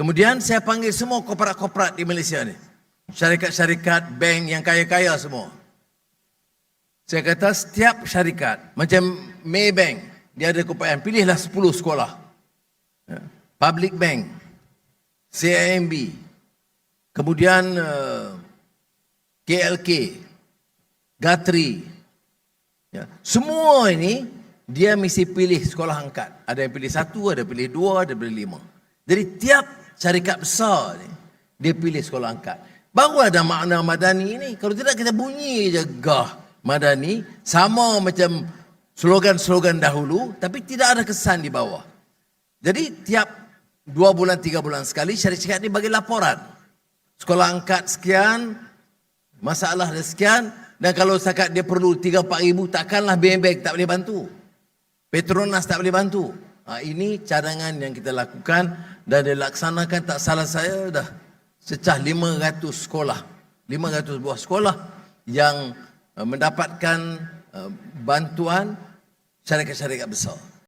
Kemudian saya panggil semua korporat-korporat di Malaysia ni. Syarikat-syarikat, bank yang kaya-kaya semua. Saya kata setiap syarikat, macam Maybank, dia ada keupayaan, pilihlah 10 sekolah. Ya. Public Bank, CIMB, kemudian uh, KLK, Gatri. Ya. Semua ini dia mesti pilih sekolah angkat. Ada yang pilih satu, ada yang pilih dua, ada yang pilih lima. Jadi tiap syarikat besar ni, dia pilih sekolah angkat. Baru ada makna madani ini. Kalau tidak kita bunyi je gah madani. Sama macam slogan-slogan dahulu. Tapi tidak ada kesan di bawah. Jadi tiap dua bulan, tiga bulan sekali syarikat ini bagi laporan. Sekolah angkat sekian, masalah dia sekian. Dan kalau setakat dia perlu tiga empat ribu, takkanlah BNB tak boleh bantu. Petronas tak boleh bantu. Ha, ini cadangan yang kita lakukan dan dilaksanakan tak salah saya dah secah 500 sekolah. 500 buah sekolah yang uh, mendapatkan uh, bantuan syarikat-syarikat besar.